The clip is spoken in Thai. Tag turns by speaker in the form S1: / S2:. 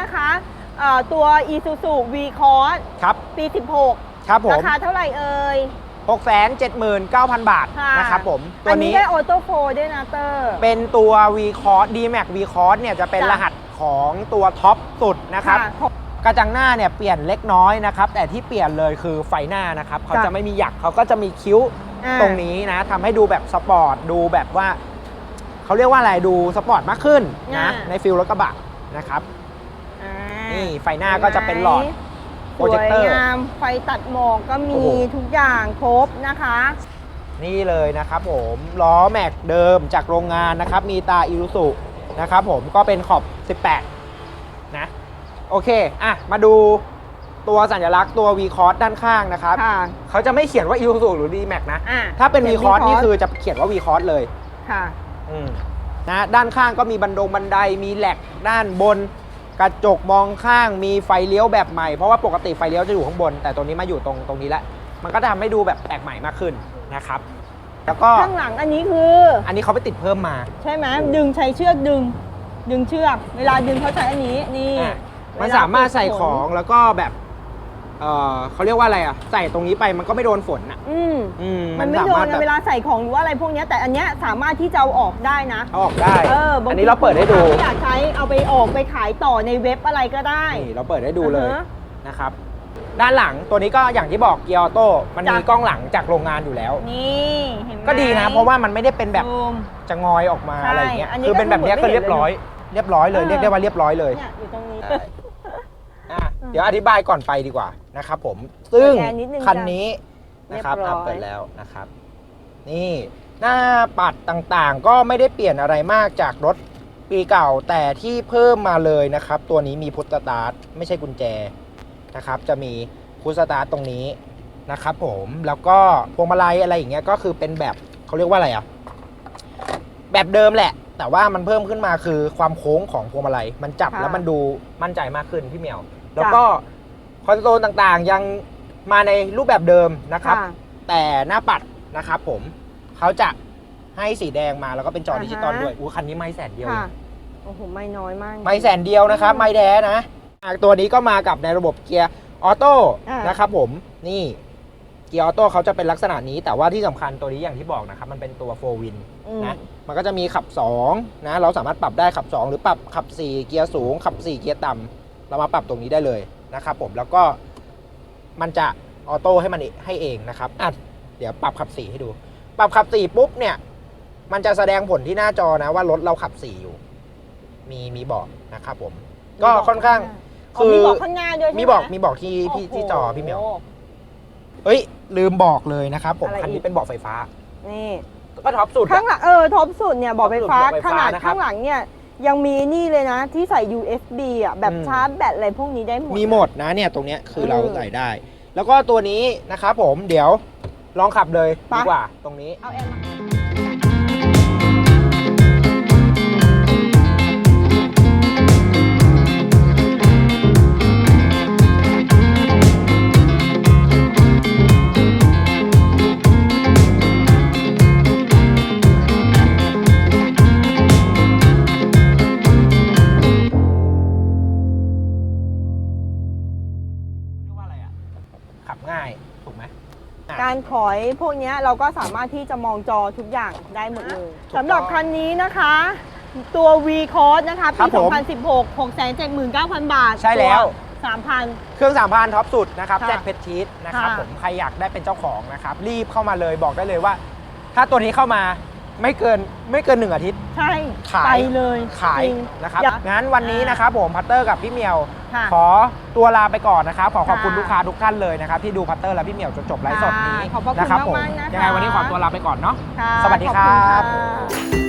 S1: นะคะเอ่อตัว Isuzu V Cross
S2: ครับ
S1: ปี
S2: ครับผ
S1: 16
S2: ม
S1: ราคาเท่าไหร่เอ่ย
S2: 679,000 บาท
S1: ค่ะ
S2: นะครับผม ตั
S1: อั
S2: วน
S1: นี้
S2: นี้
S1: ได้ออโต้โฟด้วยนะเตอร์
S2: เป็นตัว V Cross D Max V Cross เนี่ยจะเป็น
S1: จ้ะ
S2: รหัสของตัวท็อปสุดนะครับ
S1: ค่ะ
S2: กระจังหน้าเนี่ยเปลี่ยนเล็กน้อยนะครับแต่ที่เปลี่ยนเลยคือไฟหน้านะครับเขา
S1: จ้ะ
S2: จะไม่มีหยักเขาก็จะมีคิ้ว
S1: อ่า
S2: ตรงนี้นะทำให้ดูแบบสปอร์ตดูแบบว่าเขาเรียกว่าอะไรดูสปอร์ตมากขึ้นนะ
S1: อ่า
S2: ในฟิลรถกระบะนะครับ
S1: อ่า
S2: นี่ ไฟหน้าก็จะเป็นหลอด
S1: ส
S2: โปรเจคเตอร์
S1: วยงามไฟตัดหมอกก็
S2: โอ้
S1: มี
S2: โห
S1: ทุกอย่างครบนะคะ
S2: นี่เลยนะครับผมล้อแม็กเดิมจากโรงงานนะครับ มีตาอิรุสุนะครับผมก็เป็นขอบ 18 นะ โอเค อะ มาดูตัวสัญลักษณ์ตัว V c o s ด้านข้างนะครับ
S1: ค่ะ
S2: เขาจะไม่เขียนว่า Isuzu หรือ D-Max นะ
S1: อะ
S2: ถ้าเป็น V
S1: ขีย
S2: c o s นี่
S1: V-Cross
S2: คือจะเขียนว่า V c o s เลย
S1: ค่ะ
S2: อืมนะด้านข้างก็มีบันดงบันไดมีแหลกด้านบน กระจกมองข้างมีไฟเลี้ยวแบบใหม่ เพราะว่าปกติไฟเลี้ยวจะอยู่ข้างบน แต่ตัวนี้มาอยู่ตรงตรงนี้แล้วมันก็ทำให้ดูแบบแปลกใหม่มากขึ้นนะครับ แล้วก็
S1: ข้างหลังอันนี้คือ
S2: อันนี้เขาไปติดเพิ่มมา
S1: ใช่ไหมดึงใช้เชือกดึง ดึงเชือก เวลาดึงเขาใช้อันนี้นี่
S2: อะ
S1: เวล
S2: มันสามารถใส่ของแล้วก็แบบ เออเขาเรียกว่าอะไรอะ ใส่ตรงนี้ไปมันก็ไม่โดนฝนอะ
S1: อืม
S2: อืม
S1: มันไม่
S2: สา
S1: โด
S2: มาร
S1: น
S2: ถ
S1: นะ
S2: แบบ
S1: เวลาใส่ของหรือว่าอะไรพวกเนี้ยแต่อันเนี้ยสามารถที่จะเอาออกได้นะ
S2: เอาออกได้
S1: เออบาง
S2: อัน
S1: ที
S2: นี้เราเปิดให้ดู
S1: ลูกค้าอยากใช้เอาไปออกไปขายต่อในเว็บอะไรก็ได้
S2: นี่เราเปิดให้ดูเลย
S1: อ่าฮะ
S2: นะครับ ด้านหลังตัวนี้ก็อย่างที่บอกเกียร์ออโต้มันมี
S1: จ้ะ
S2: กล้องหลังจากโรงงานอยู่แล้ว
S1: นี่เห็นไหม
S2: ก็ดีนะ เพราะว่ามันไม่ได้เป็นแบบ
S1: ซูม
S2: จะงอยออกมา
S1: ใช่
S2: อะไรอย่างเงี้ย
S1: อันนี้
S2: คือเป็นแบบเนี้ย
S1: ก็
S2: ก็
S1: คือ
S2: เรียบร้อย เรียบร้อยเลย
S1: เออ
S2: เรียกได้ว่าเรียบร้อยเลย
S1: เนี่ยอยู่ตรงนี้
S2: อะ เดี๋ยวอธิบายก่อนไปดีกว่านะครับผม ซึ่ง
S1: แชร์นิดนึง
S2: คัน
S1: จ้ะ
S2: นี้นะครับ
S1: เรียบร้อย
S2: อะเปิดแล้วนะครับ นี่หน้าปัดต่างๆ ก็ไม่ได้เปลี่ยนอะไรมากจากรถปีเก่าแต่ที่เพิ่มมาเลยนะครับ ตัวนี้มีพุทสตาร์ทไม่ใช่กุญแจนะครับ จะมีพุทสตาร์ทตรงนี้นะครับผมแล้วก็พวงมาลัยอะไรอย่างเงี้ยก็คือเป็นแบบเขาเรียกว่าอะไรอะแบบเดิมแหละ แต่ว่ามันเพิ่มขึ้นมาคือความโค้งของพวงมาลัยมันจับ
S1: ค่ะ
S2: แล้วมันดูมั่นใจมากขึ้นพี่เหมียว แล้วก็คอนโซลต่างๆยังมาในรูปแบบเดิมนะครับ
S1: ค่ะ
S2: แต่หน้าปัดนะครับผมเขาจะให้สีแดงมาแล้วก็เป็นจอดิจิตอล
S1: อ่าฮะ
S2: ด้วยอู้คันนี้ไม่แสนเดียวเอ
S1: ค่ะ
S2: ง
S1: โอ้โห ไม่น้อยมาก
S2: ไม่แสนเดียวนะครับ ไม่แท้นะอะตัวนี้ก็มากับในระบบเกียร์ออโต้
S1: อ่าน
S2: นะครับผมนี่เกียร์ออโต้เขาจะเป็นลักษณะนี้ แต่ว่าที่สำคัญตัวนี้อย่างที่บอกนะครับ มันเป็นตัวโฟวิน
S1: อืม
S2: นะมันก็จะมีขับ2นะเราสามารถปรับได้ขับ 2 หรือปรับขับ 4 เกียร์สูงขับ 4 เกียร์ต่ำ เรามาปรับตรงนี้ได้เลยนะครับผมแล้วก็มันจะออโต้ให้มันให้เองนะครับอะเดี๋ยวปรับขับ4ให้ดู ปรับขับ4ปุ๊บเนี่ย มันจะแสดงผลที่หน้าจอนะว่ารถเราขับ4อยู่ มีมีบอกนะครับผม ก็ค่อนข้าง
S1: อ๋อมีบอกข้างหน้าด้วยใช่ไหม
S2: มีบอกมีบอกที่พี่ที่จอพี่เหมียว
S1: โโห
S2: เฮ้ย ลืมบอกเลยนะครับผม
S1: อะไร
S2: คัน
S1: อี
S2: นี้
S1: ก
S2: เป็นเบอกไฟฟ้า
S1: นี่
S2: ก็ท็อปสุดอะ
S1: ข้างหลังเออท็อปสุดเนี่ยบอกไฟฟ้า
S2: ท็อปสุดบอกไฟ
S1: ข
S2: ฟ้า
S1: นาด
S2: นะครับ
S1: ข้างหลังเนี่ย ยังมีนี่เลยนะที่ใส่ USB อะแบบ
S2: อืม
S1: ชาร์จแบตอะไรพวกนี้ได้หมด
S2: มีหมดนะเนี่ยตรงเนี้ยคือเรา
S1: เออ
S2: ใส่ได้ แล้วก็ตัวนี้นะครับผมเดี๋ยวลองขับเลย
S1: ไป
S2: ดีกว่าตรงนี้
S1: เอาแอร์มา
S2: บง่ายถูกไหมอะ
S1: การถอยพวกเนี้ยเราก็สามารถที่จะมองจอทุกอย่างได้หมดเลย
S2: ถูกต้อง
S1: สำหรับคันนี้นะคะ ตัว V Cross นะคะ
S2: ครั
S1: ปี
S2: บผม
S1: 2016 679,000 บาท
S2: ใช่แล้ว
S1: 3,000
S2: เครื่องสามพันท็อปสุดนะครับ
S1: ค่ะ
S2: แจ็คเพชรชีสนะครับ
S1: ค่ะ
S2: ผมใครอยากได้เป็นเจ้าของนะครับ รีบเข้ามาเลยบอกได้เลยว่า ถ้าตัวนี้เข้ามา ไม่เกินไม่เกินหนึ่งอาทิตย์
S1: ใช่
S2: ขาย
S1: ไปเลย
S2: ขาย
S1: จริง
S2: นะครับ
S1: อยาก
S2: งั้นวันนี้นะครับผมพัตเตอร์กับพี่เหมียว
S1: ค่ะ
S2: ขอตัวลาไปก่อนนะครับขอขอบคุณ
S1: ค่ะ
S2: ลูกค้าทุกท่านเลยนะครับที่ดูพัตเตอร์และพี่เหมียวจนจบไลฟ์สดนี้
S1: ค่ะขอบพระคุณ
S2: นะครับผม
S1: มากๆนะคะ
S2: ยังไงวันนี้ขอตัวลาไปก่อนเนาะ
S1: ค่ะ
S2: สวัสดี
S1: ขอณ
S2: ครับ
S1: ค่ะ